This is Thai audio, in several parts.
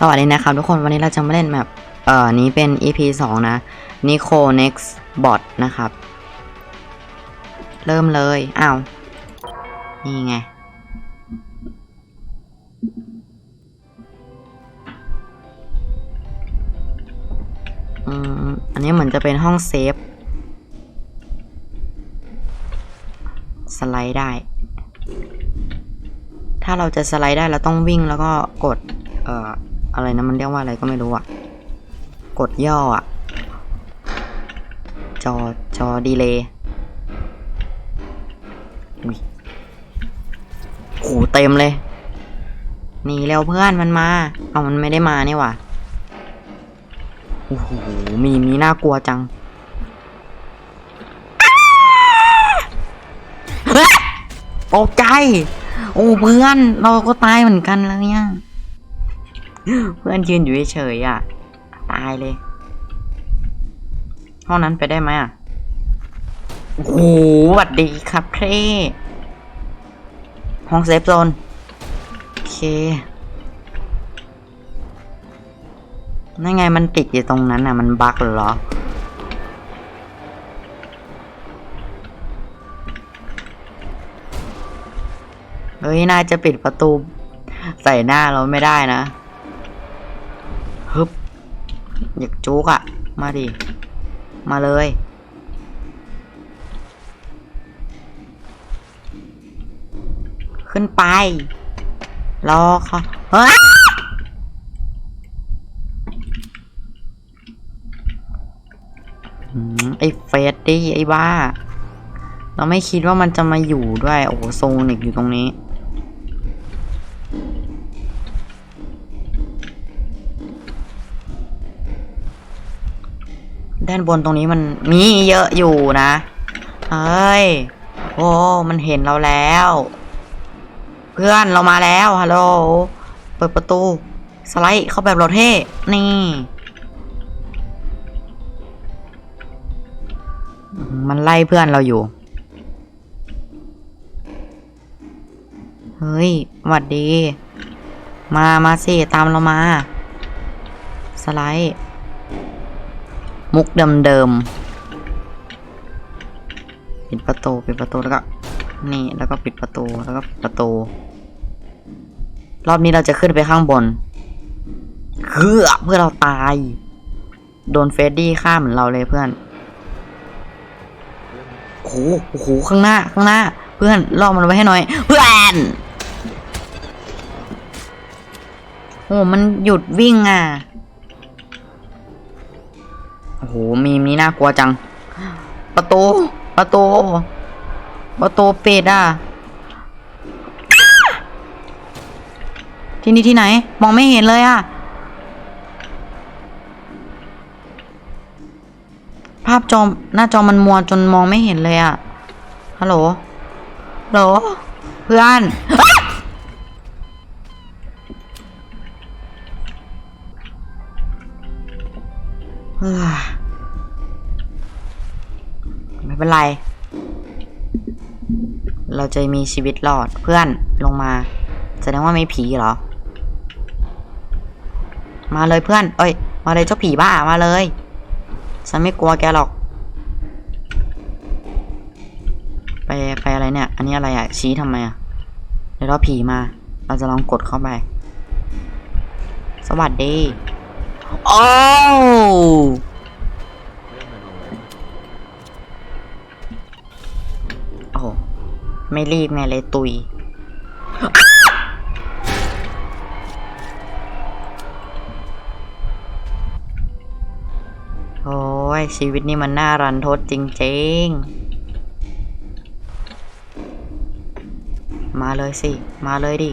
สวัสดีนะครับทุกคนวันนี้เราจะมาเล่นแบบเอ่อนี้เป็น EP 2 นะ Nico Next Bot นะครับ เริ่มเลยอ้าวนี่ไง อืม อันนี้เหมือนจะเป็นห้องเซฟ สไลด์ได้ ถ้าเราจะสไลด์ได้เราต้องวิ่งแล้วก็กด เอ่อ อะไรนะมันเรียกว่าอะไรก็ไม่รู้อะกดย่ออะจอจอดีเลย์อุ๊ยโหเต็มเลยหนีเร็วเพื่อนมันมา เอามันไม่ได้มานี่หว่าโอ้โหมีมีน่ากลัวจังตกใจ โอ้เพื่อน เราก็ตายเหมือนกันแล้วเนี่ย เพื่อนยืนอยู่เฉยๆอะ ตายเลย ห้องนั้นไปได้ไหมอะ โอ้โหหวัดดีครับเท่ห้องเซฟโซน โอเค นั่นไงมันติดอยู่ตรงนั้นอะ มันบั๊กเหรอเฮ้ยน่าจะปิดประตูใส่หน้าเราไม่ได้นะ อยากจุกอะมาดิ มาเลย ขึ้นไป รอค่ะเฮ้ยไอ้เฟสดี้ไอ้บ้า เราไม่คิดว่ามันจะมาอยู่ด้วย โอ้โหโซนิกอยู่ตรงนี้านบนตรงนี้มันมีเยอะอยู่นะเฮ้ยโอ้มันเห็นเราแล้ว เพื่อนเรามาแล้วฮัลโหลเปิดประตู สไลด์เข้าแบบรถเท่นี่มันไล่เพื่อนเราอยู่ เฮ้ยหวัดดี มา มาสิ ตามเรามา สไลด์ มุกเดิมๆปิดประตูปิดประตูแล้วก็ นี่แล้วก็ปิดประตูแล้วก็ปิดประตู รอบนี้เราจะขึ้นไปข้างบนเพื่อเพื่อเราตาย โดนเฟรดดี้ฆ่าเหมือนเราเลยเพื่อนโอ้โหโอ้โหข้างหน้าข้างหน้า เพื่อนล่อมันไว้ให้หน่อย เพื่อนโอ้มันหยุดวิ่งอะ มีมนี้น่ากลัวจัง ประตู ประตู ประตูปิดอะ ที่นี่ที่ไหน มองไม่เห็นเลยอะ ภาพจอหน้าจอมันมัวจนมองไม่เห็นเลยอะ ฮัลโหล ฮัลโหล เพื่อน จะมีชีวิตรอดเพื่อนลงมา แสดงว่าไม่ผีเหรอ มาเลยเพื่อน เอ้ย มาเลยเจ้าผีบ้ามาเลย ฉันไม่กลัวแกหรอก ไปไปอะไรเนี่ย อันนี้อะไรอะชี้ทำไมอะเดี๋ยวเราผีมา เราจะลองกดเข้าไป สวัสดี โอ้ ไม่รีบไงเลยตุย โอ้ย ชีวิตนี้มันน่ารันทดจริงๆ มาเลยสิ มาเลยดิ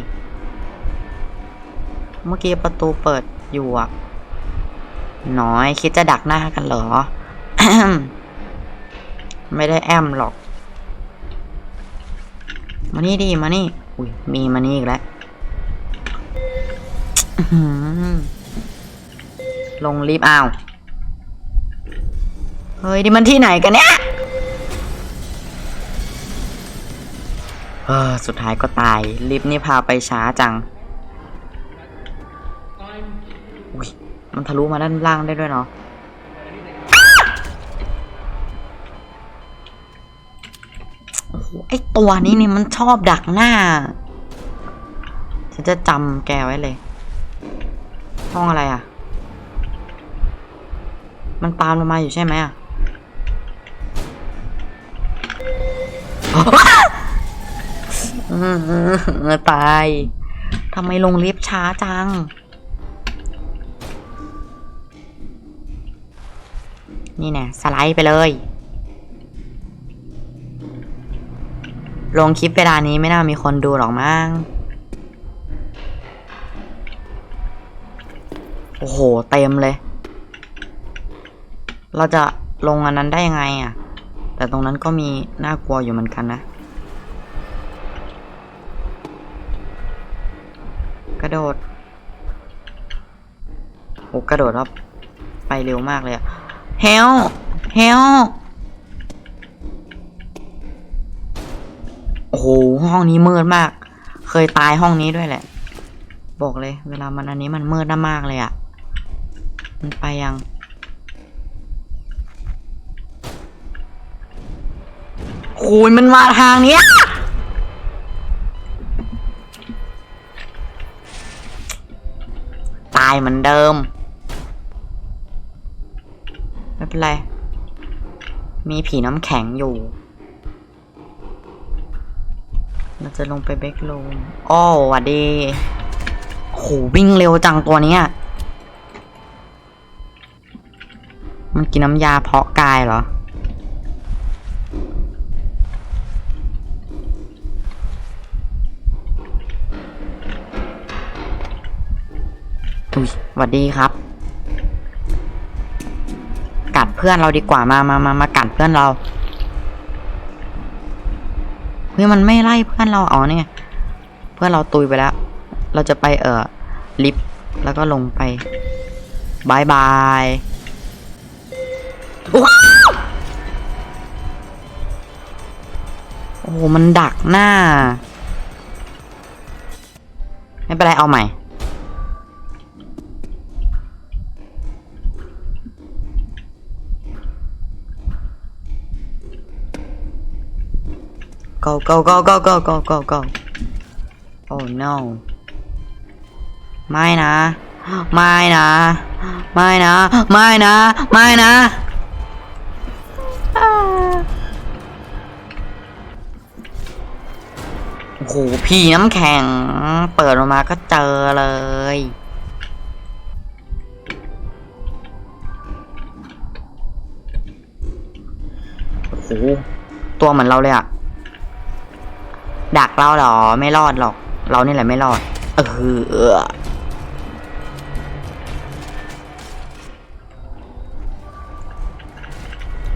เมื่อกี้ประตูเปิดอยู่อะน้อยคิดจะดักหน้ากันเหรอ ไม่ได้แอมหรอก มานี่ดิมานี่อุ้ยมีมานี่อีกแล้วอื้อหือลงรีบอ้าเฮ้ยนี่มันที่ไหนกันเนี่ยเออสุดท้ายก็ตายลิฟต์นี่พาไปช้าจัง I'm มันทะลุมาด้านล่างได้ด้วยเนาะ ไอตัวนี้นี่มันชอบดักหน้า ฉันจะจำแกไว้เลย ห้องอะไรอะ มันตามเรามาอยู่ใช่ไหมอะตายทำไมลงลิฟต์ช้าจัง นี่แน่สไลด์ไปเลย ลงคลิปเวลานี้ไม่น่ามีคนดูหรอกมั้ง โอ้โห เต็มเลย เราจะลงอันนั้นได้ยังไงอะ แต่ตรงนั้นก็มีน่ากลัวอยู่เหมือนกันนะ กระโดด โอ้กระโดดแล้วไปเร็วมากเลยอะเฮล เฮล โหห้องนี้มืดมาก เคยตายห้องนี้ด้วยแหละ บอกเลย เวลามันอันนี้มันมืดมากเลยอะ มันไปยังโอ้ยมันมาทางเนี้ยตายเหมือนเดิม ไม่เป็นไร มีผีน้ำแข็งอยู่ เราจะลงไปเบคลูมอ้อวัดดีโหวิ่งเร็วจังตัวเนี้ยมันกินน้ำยาเพาะกายเหรอ อุ้ยวัสดีครับ กัดเพื่อนเราดีกว่ามามามามากัดเพื่อนเรา เฮ้ยมันไม่ไล่เพื่อนเราอ๋อเนี่ยเพื่อนเราตุยไปแล้ว เราจะไปเอ่อลิฟต์แล้วก็ลงไปบายบายโอ้โหมันดักหน้า ไม่เป็นไรเอาใหม่ go go go go go go go go oh no ไม่นะ ไม่นะ ไม่นะ ไม่นะ ไม่นะ โอ้โห พี่น้ำแข็ง เปิดออกมาก็เจอเลยโอ้โหตัวเหมือนเราเลยอะ ดักเราหรอไม่รอดหรอก เรานี่แหละไม่รอดเออเออ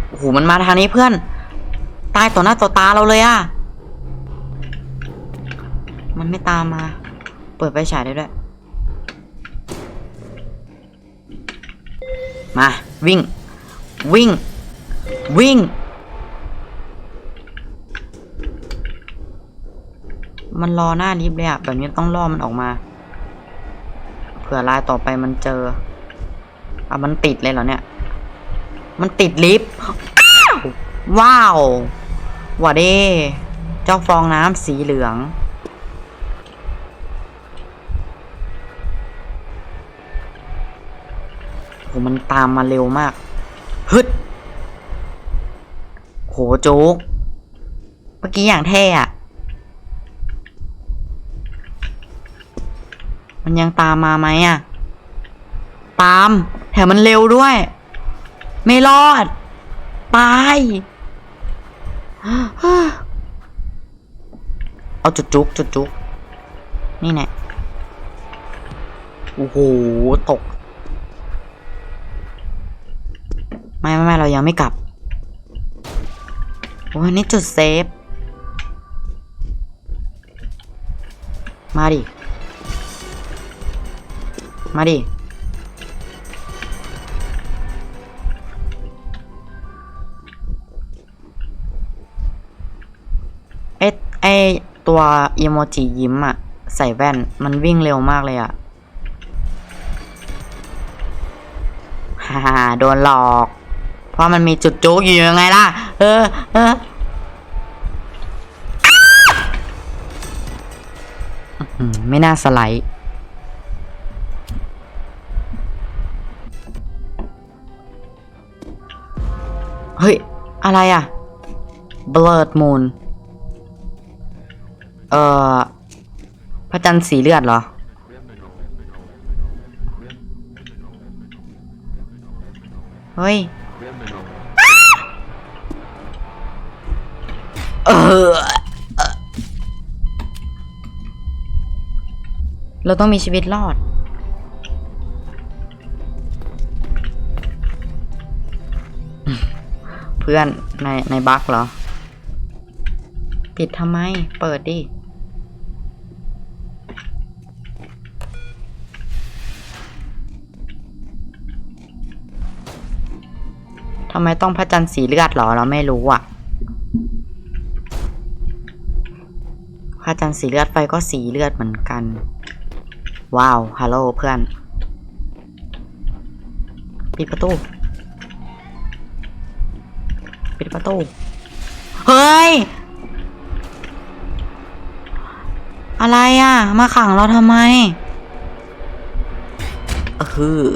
โอ้โหมันมาทางนี้เพื่อน ตายต่อหน้าต่อตาเราเลยอะมันไม่ตามมา เปิดไฟฉายได้ด้วย มา วิ่ง วิ่ง วิ่ง มันรอหน้าลิฟต์เลยอะแบบนี้ต้องล่อมันออกมา เผื่อลายต่อไปมันเจออะมันติดเลยเหรอเนี่ย มันติดลิฟต์อ้าวว้าวว่าเด้เจ้าฟองน้ำสีเหลือง โห มันตามมาเร็วมาก ฮึด โหโจ๊ก เมื่อกี้อย่างเท่อะ ยังตามมาไหมอะ ตาม แถมมันเร็วด้วย ไม่รอด ตาย เอาจุดจุกจุดจุกนี่แน่โอ้โห ตก ไม่ไม่ไม่เรายังไม่กลับโอ้ยนี่จุดเซฟ มาดิ มาดิ เอ๊ะไอตัวอีโมจิยิ้มอะใส่แว่น มันวิ่งเร็วมากเลยอะฮ่าฮ่าโดนหลอก เพราะมันมีจุดจุกอยู่ยังไงล่ะ เออ เอออื้อหือไม่น่าสไลด์ เฮ้ย อะไรอะ Blood Moon เอ่อ พระจันทร์สีเลือดเหรอ เฮ้ย เออ เราต้องมีชีวิตรอด พื่อนในในบั๊กเหรอ ปิดทำไม เปิดดิ ทำไมต้องพระจันทร์สีเลือดเหรอ เราไม่รู้อะ พระจันทร์สีเลือดไฟก็สีเลือดเหมือนกัน ว้าว ฮัลโหลเพื่อน ปิดประตู ประตู เฮ้ย อะไรอะ มาขังเราทำไมเออ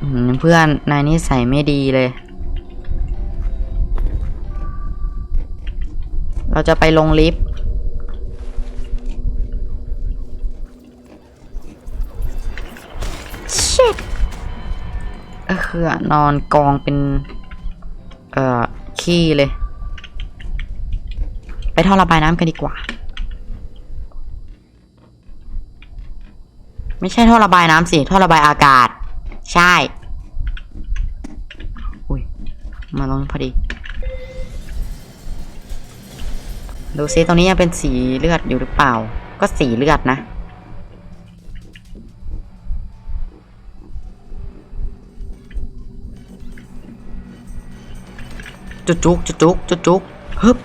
อืมเพื่อนนายนี่ใส่ไม่ดีเลย เราจะไปลงลิฟต์ shit เออคือนอนกองเป็น เอ่อ ขี้เลย ไปท่อระบายน้ำกันดีกว่า ไม่ใช่ท่อระบายน้ำสิ ท่อระบายอากาศ ใช่ อุ้ย มาลงพอดี ดูซิตรงนี้ยังเป็นสีเลือดอยู่หรือเปล่า ก็สีเลือดนะ จุกจุกจุกจุกจุกจุกฮึบ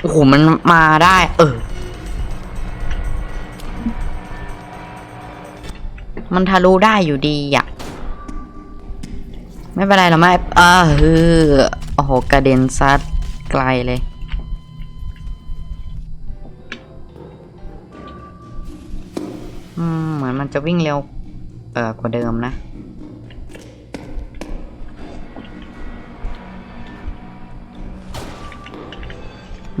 โอ้โหมันมาได้ เออ มันทะลุได้อยู่ดีอะ ไม่เป็นไรหรอกไม่เออเออโอ้โหกระเด็นซัดไกลเลยอืมเหมือนมันจะวิ่งเร็ว เออกว่าเดิมนะ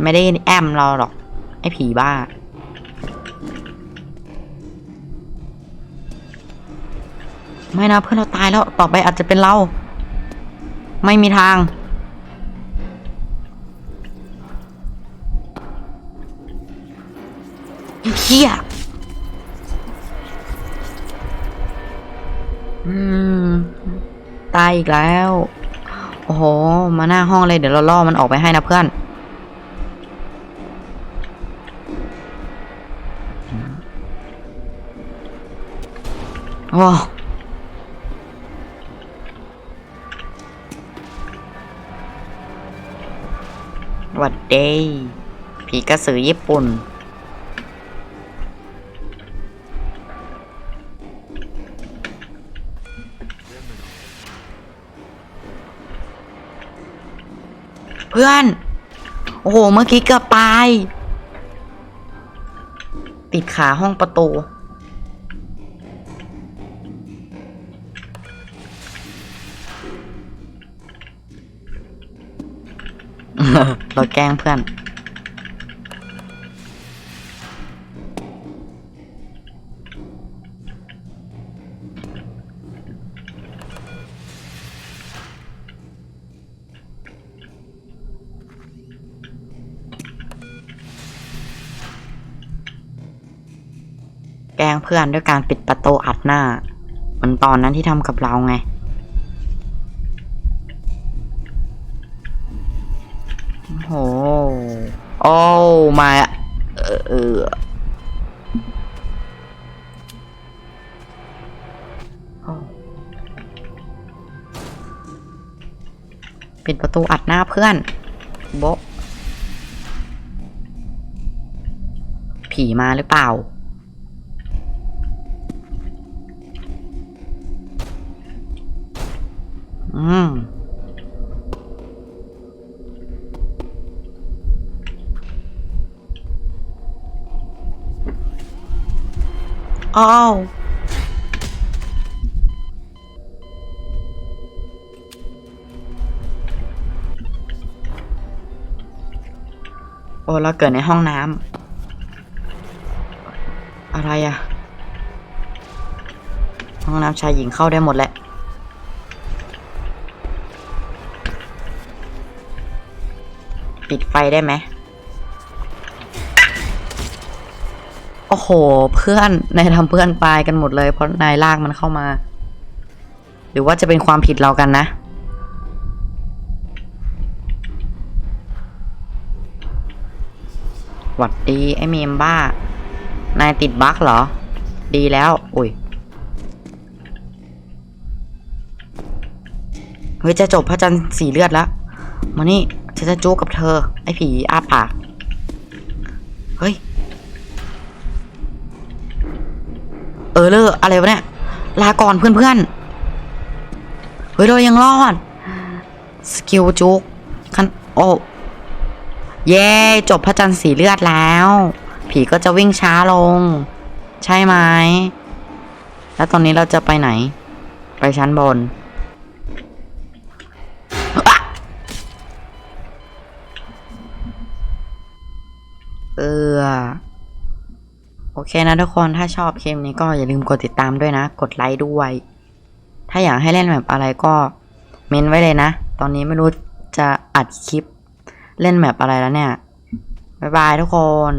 ไม่ได้แอมเราหรอก ไอ้ผีบ้า ไม่นะเพื่อนเราตายแล้วต่อไปอาจจะเป็นเรา ไม่มีทาง เฮียอืม ตายอีกแล้ว โอ้โห มาหน้าห้องเลยเดี๋ยวเราล่อมันออกไปให้นะเพื่อน โอ้วัดเดย์ผีกระสือญี่ปุ่น เพื่อน โอ้โห เมื่อกี้เกือบตาย ติดขาห้องประตู เราแกล้งเพื่อน แกล้งเพื่อนด้วยการปิดประตูอัดหน้า เหมือนตอนนั้นที่ทำกับเราไง เพื่อนโบผีมาหรือเปล่า อืม อ้าว โอ้เราเกิดในห้องน้ำอะไรอะห้องน้ำชายหญิงเข้าได้หมดแหละปิดไฟได้ไหมโอ้โห เพื่อนนายทำเพื่อนตายกันหมดเลยเพราะนายลากมันเข้ามา หรือว่าจะเป็นความผิดเรากันนะ หวัดดี ไอ้เมม บ้า นายติดบั๊กเหรอ ดีแล้ว อุ้ย เฮ้ย จะจบพระจันทร์สีเลือดแล้ว มานี่ฉันจะจู้กับเธอ ไอ้ผีอาปาก เฮ้ย เออเลออะไรวะเนี่ย ลาก่อนเพื่อนๆ เฮ้ย เรายังรอด สกิลจุกคันโอ้เย้ จบพระจันทร์สีเลือดแล้ว ผีก็จะวิ่งช้าลง ใช่ไหมแล้วตอนนี้เราจะไปไหน ไปชั้นบน เออ โอเคนะทุกคน ถ้าชอบคลิปนี้ก็อย่าลืมกดติดตามด้วยนะ กดไลค์ด้วย ถ้าอยากให้เล่นแบบอะไรก็เมนไว้เลยนะ ตอนนี้ไม่รู้จะอัดคลิปเล่นแมปอะไรแล้วเนี่ย บ๊ายบายทุกคน